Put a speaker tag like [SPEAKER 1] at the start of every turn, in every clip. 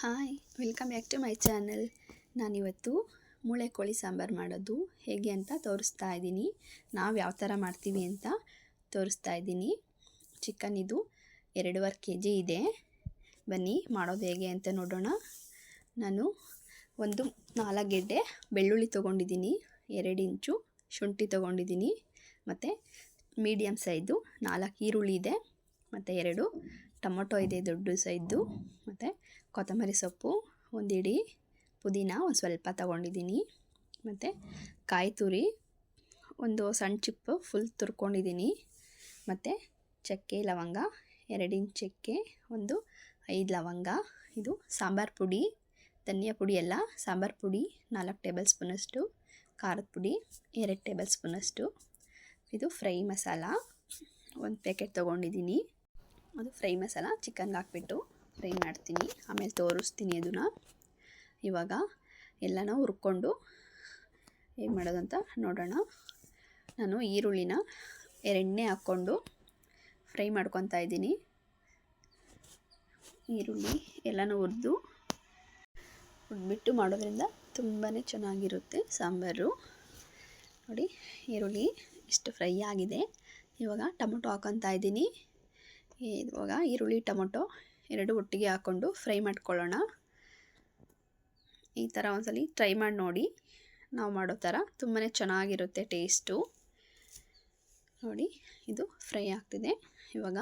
[SPEAKER 1] Hi, welcome back to my channel. ನಾನಿವತ್ತು ಮೂಳೆ ಕೋಳಿ ಸಾಂಬಾರು ಮಾಡೋದು. ಹೇಗೆ ಅಂತ ತೋರಿಸ್ತಾ ಇದ್ದೀನಿ. ನಾವು ಯಾವ ಥರ ಮಾಡ್ತೀವಿ ಅಂತ ತೋರಿಸ್ತಾ ಇದ್ದೀನಿ. ಚಿಕನ್ ಇದು ಎರಡೂವರೆ ಕೆ ಜಿ ಇದೆ. ಬನ್ನಿ, ಮಾಡೋದು ಹೇಗೆ ಅಂತ ನೋಡೋಣ. ನಾನು ಒಂದು ನಾಲ್ಕು ಗೆಡ್ಡೆ ಬೆಳ್ಳುಳ್ಳಿ ತೊಗೊಂಡಿದ್ದೀನಿ. ಎರಡು ಇಂಚು ಶುಂಠಿ ತೊಗೊಂಡಿದ್ದೀನಿ. ಮತ್ತು ಮೀಡಿಯಮ್ ಸೈಜು ನಾಲ್ಕು ಈರುಳ್ಳಿ ಇದೆ. ಮತ್ತು ಎರಡು ಟೊಮೊಟೊ ಇದೆ, ದೊಡ್ಡ ಸೈಜು ಮತ್ತು ಕೊತ್ತಂಬರಿ ಸೊಪ್ಪು ಒಂದು ಇಡೀ ಪುದೀನ ಒಂದು ಸ್ವಲ್ಪ ತಗೊಂಡಿದ್ದೀನಿ ಮತ್ತು ಕಾಯಿ ತುರಿ, ಒಂದು ಸಣ್ಣ ಚಿಪ್ಪು ಫುಲ್ ತುರ್ಕೊಂಡಿದ್ದೀನಿ ಮತ್ತು ಚಕ್ಕೆ, ಲವಂಗ, ಎರಡಿನ ಚಕ್ಕೆ, ಒಂದು ಐದು ಲವಂಗ, ಇದು ಸಾಂಬಾರು ಪುಡಿ, ಧನಿಯಾ ಪುಡಿ ಎಲ್ಲ ಸಾಂಬಾರು ಪುಡಿ, ನಾಲ್ಕು ಟೇಬಲ್ ಸ್ಪೂನಷ್ಟು, ಖಾರದ ಪುಡಿ, ಎರಡು ಟೇಬಲ್ ಸ್ಪೂನಷ್ಟು. ಇದು ಫ್ರೈ ಮಸಾಲ, ಒಂದು ಪ್ಯಾಕೆಟ್ ತೊಗೊಂಡಿದ್ದೀನಿ ಅದು ಫ್ರೈ ಮಸಾಲ ಚಿಕನ್ಗೆ ಹಾಕ್ಬಿಟ್ಟು ಫ್ರೈ ಮಾಡ್ತೀನಿ. ಆಮೇಲೆ ತೋರಿಸ್ತೀನಿ ಅದನ್ನು. ಇವಾಗ ಎಲ್ಲನೂ ಹುರ್ಕೊಂಡು ಮಾಡೋದು ಅಂತ ನೋಡೋಣ. ನಾನು ಈರುಳ್ಳಿನ ಎರೆಣ್ಣೆ ಹಾಕ್ಕೊಂಡು ಫ್ರೈ ಮಾಡ್ಕೊತಾ ಇದ್ದೀನಿ. ಈರುಳ್ಳಿ ಎಲ್ಲನೂ ಹುರಿದು ಹುರಿದ್ಬಿಟ್ಟು ಮಾಡೋದ್ರಿಂದ ತುಂಬಾ ಚೆನ್ನಾಗಿರುತ್ತೆ ಸಾಂಬಾರು. ನೋಡಿ, ಈರುಳ್ಳಿ ಇಷ್ಟು ಫ್ರೈ ಆಗಿದೆ. ಇವಾಗ ಟೊಮೊಟೊ ಹಾಕೊತಾ ಇದ್ದೀನಿ. ಇವಾಗ ಈರುಳ್ಳಿ, ಟೊಮೊಟೊ ಎರಡು ಒಟ್ಟಿಗೆ ಹಾಕ್ಕೊಂಡು ಫ್ರೈ ಮಾಡ್ಕೊಳ್ಳೋಣ. ಈ ಥರ ಒಂದ್ಸಲಿ ಟ್ರೈ ಮಾಡಿ ನೋಡಿ. ನಾವು ಮಾಡೋ ಥರ ತುಂಬಾ ಚೆನ್ನಾಗಿರುತ್ತೆ ಟೇಸ್ಟು. ನೋಡಿ, ಇದು ಫ್ರೈ ಆಗ್ತಿದೆ. ಇವಾಗ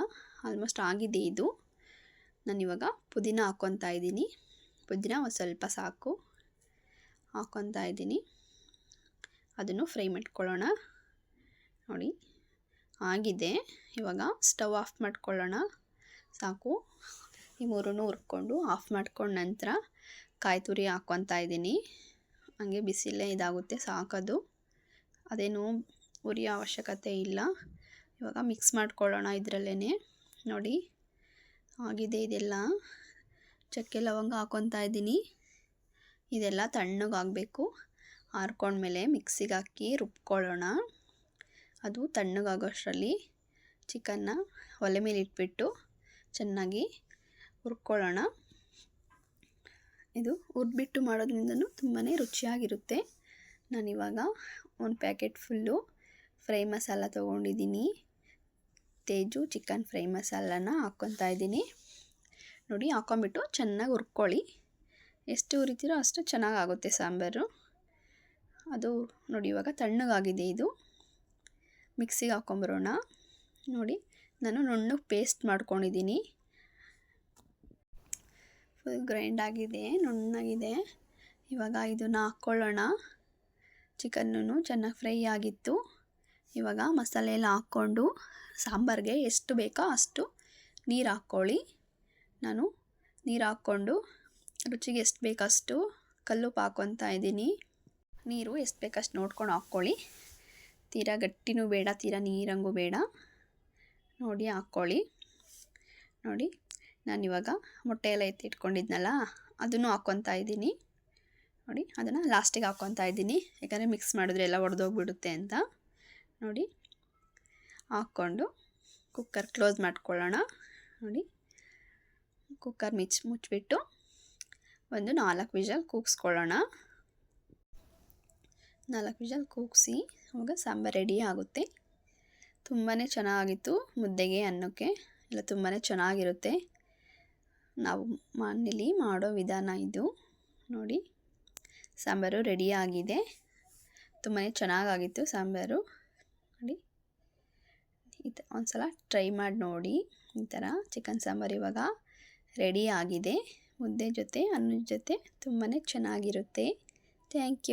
[SPEAKER 1] ಆಲ್ಮೋಸ್ಟ್ ಆಗಿದೆ ಇದು. ನಾನಿವಾಗ ಪುದೀನ ಹಾಕ್ಕೊತಾ ಇದ್ದೀನಿ. ಪುದೀನ ಒಂದು ಸ್ವಲ್ಪ ಸಾಕು. ಹಾಕ್ಕೊತಾ ಇದ್ದೀನಿ. ಅದನ್ನು ಫ್ರೈ ಮಾಡ್ಕೊಳ್ಳೋಣ. ನೋಡಿ. ಆಗಿದೆ. ಇವಾಗ ಸ್ಟವ್ ಆಫ್ ಮಾಡ್ಕೊಳ್ಳೋಣ. ಸಾಕು. ಈ ಮೂರನ್ನು ಹುರ್ಕೊಂಡು ಆಫ್ ಮಾಡ್ಕೊಂಡು ನಂತರ ಕಾಯಿ ತುರಿ ಹಾಕ್ಕೊತಾ ಇದ್ದೀನಿ. ಹಂಗೆ ಬಿಸಿಲೇ ಇದಾಗುತ್ತೆ, ಸಾಕದು. ಅದೇನು ಉರಿಯೋ ಅವಶ್ಯಕತೆ ಇಲ್ಲ. ಇವಾಗ ಮಿಕ್ಸ್ ಮಾಡ್ಕೊಳ್ಳೋಣ ಇದರಲ್ಲೇ ನೋಡಿ, ಆಗಿದೆ ಇದೆಲ್ಲ. ಚಕ್ಕೆ ಲವಂಗ ಹಾಕ್ಕೊತಾ ಇದ್ದೀನಿ. ಇದೆಲ್ಲ ತಣ್ಣಗಾಗಬೇಕು. ಹಾರ್ಕೊಂಡ್ಮೇಲೆ ಮಿಕ್ಸಿಗೆ ಹಾಕಿ ರುಬ್ಕೊಳ್ಳೋಣ. ಅದು ತಣ್ಣಗಾಗೋಷ್ಟರಲ್ಲಿ ಚಿಕನ್ನ ಒಲೆ ಮೇಲೆ ಇಟ್ಬಿಟ್ಟು ಚೆನ್ನಾಗಿ ಹುರ್ಕೊಳ್ಳೋಣ. ಇದು ಹುರಿದ್ಬಿಟ್ಟು ಮಾಡೋದ್ರಿಂದನೂ ತುಂಬಾ ರುಚಿಯಾಗಿರುತ್ತೆ. ನಾನಿವಾಗ ಒಂದು ಪ್ಯಾಕೆಟ್ ಫುಲ್ಲು ಫ್ರೈ ಮಸಾಲ ತೊಗೊಂಡಿದ್ದೀನಿ. ತೇಜು ಚಿಕನ್ ಫ್ರೈ ಮಸಾಲನ ಹಾಕ್ಕೊತಾ ಇದ್ದೀನಿ. ನೋಡಿ ಹಾಕೊಂಬಿಟ್ಟು ಚೆನ್ನಾಗಿ ಹುರ್ಕೊಳ್ಳಿ. ಎಷ್ಟು ಹುರಿತೀರೋ ಅಷ್ಟು ಚೆನ್ನಾಗಾಗುತ್ತೆ ಸಾಂಬಾರು. ಅದು ನೋಡಿ, ಇವಾಗ ತಣ್ಣಗಾಗಿದೆ ಇದು. ಮಿಕ್ಸಿಗೆ ಹಾಕೊಂಬರೋಣ. ನೋಡಿ, ನಾನು ನುಣ್ಣಗೆ ಪೇಸ್ಟ್ ಮಾಡ್ಕೊಂಡಿದ್ದೀನಿ. ಫುಲ್ ಗ್ರೈಂಡ್ ಆಗಿದೆ, ನುಣ್ಣಾಗಿದೆ. ಇವಾಗ ಇದನ್ನು ಹಾಕ್ಕೊಳ್ಳೋಣ ಚಿಕನ್ನು ಚೆನ್ನಾಗಿ ಫ್ರೈ ಆಗಿತ್ತು. ಇವಾಗ ಮಸಾಲೆ ಎಲ್ಲ ಹಾಕ್ಕೊಂಡು ಸಾಂಬಾರಿಗೆ ಎಷ್ಟು ಬೇಕೋ ಅಷ್ಟು ನೀರು ಹಾಕ್ಕೊಳ್ಳಿ. ನಾನು ನೀರು ಹಾಕ್ಕೊಂಡು ರುಚಿಗೆ ಎಷ್ಟು ಬೇಕಷ್ಟು ಕಲ್ಲುಪ್ಪು ಹಾಕ್ಕೊತಾ ಇದ್ದೀನಿ. ನೀರು ಎಷ್ಟು ಬೇಕಷ್ಟು ನೋಡ್ಕೊಂಡು ಹಾಕ್ಕೊಳ್ಳಿ. ತೀರಾ, ಗಟ್ಟಿನೂ ಬೇಡ, ತೀರಾ ನೀರಂಗೂ ಬೇಡ. ನೋಡಿ, ಹಾಕ್ಕೊಳ್ಳಿ. ನೋಡಿ, ನಾನಿವಾಗ ಮೊಟ್ಟೆ ಎಲ್ಲ ಇಟ್ಕೊಂಡಿದ್ನಲ್ಲ ಅದನ್ನು ಹಾಕ್ಕೊತಾ ಇದ್ದೀನಿ. ನೋಡಿ, ಅದನ್ನು ಲಾಸ್ಟಿಗೆ ಹಾಕ್ಕೊತಾ ಇದ್ದೀನಿ. ಯಾಕಂದರೆ ಮಿಕ್ಸ್ ಮಾಡಿದ್ರೆ ಎಲ್ಲ ಒಡೆದೋಗ್ಬಿಡುತ್ತೆ ಅಂತ. ನೋಡಿ, ಹಾಕ್ಕೊಂಡು ಕುಕ್ಕರ್ ಕ್ಲೋಸ್ ಮಾಡ್ಕೊಳ್ಳೋಣ. ನೋಡಿ, ಕುಕ್ಕರ್ ಮಿಚ್, ಮುಚ್ಚಿಬಿಟ್ಟು ಒಂದು ನಾಲ್ಕು ವಿಷಲ್ ಕೂಗಿಸ್ಕೊಳ್ಳೋಣ. ನಾಲ್ಕು ವಿಷಲ್ ಕೂಗಿಸಿ ಅವಾಗ ಸಾಂಬಾರು ರೆಡಿ ಆಗುತ್ತೆ. ತುಂಬಾ ಚೆನ್ನಾಗಿತ್ತು ಮುದ್ದೆಗೆ, ಅನ್ನಕ್ಕೆ. ಎಲ್ಲ ತುಂಬಾ ಚೆನ್ನಾಗಿರುತ್ತೆ. ನಾವು ಮನೇಲಿ ಮಾಡೋ ವಿಧಾನ ಇದು. ನೋಡಿ, ಸಾಂಬಾರು ರೆಡಿಯಾಗಿದೆ ತುಂಬಾ ಚೆನ್ನಾಗಾಗಿತ್ತು ಸಾಂಬಾರು. ನೋಡಿ, ಈ ಥರ ಒಂದು ಸಲ ಟ್ರೈ ಮಾಡಿ ನೋಡಿ. ಈ ಥರ ಚಿಕನ್ ಸಾಂಬಾರು ಇವಾಗ ರೆಡಿ ಆಗಿದೆ. ಮುದ್ದೆ ಜೊತೆ, ಅನ್ನದ ಜೊತೆ ತುಂಬಾ ಚೆನ್ನಾಗಿರುತ್ತೆ. Thank you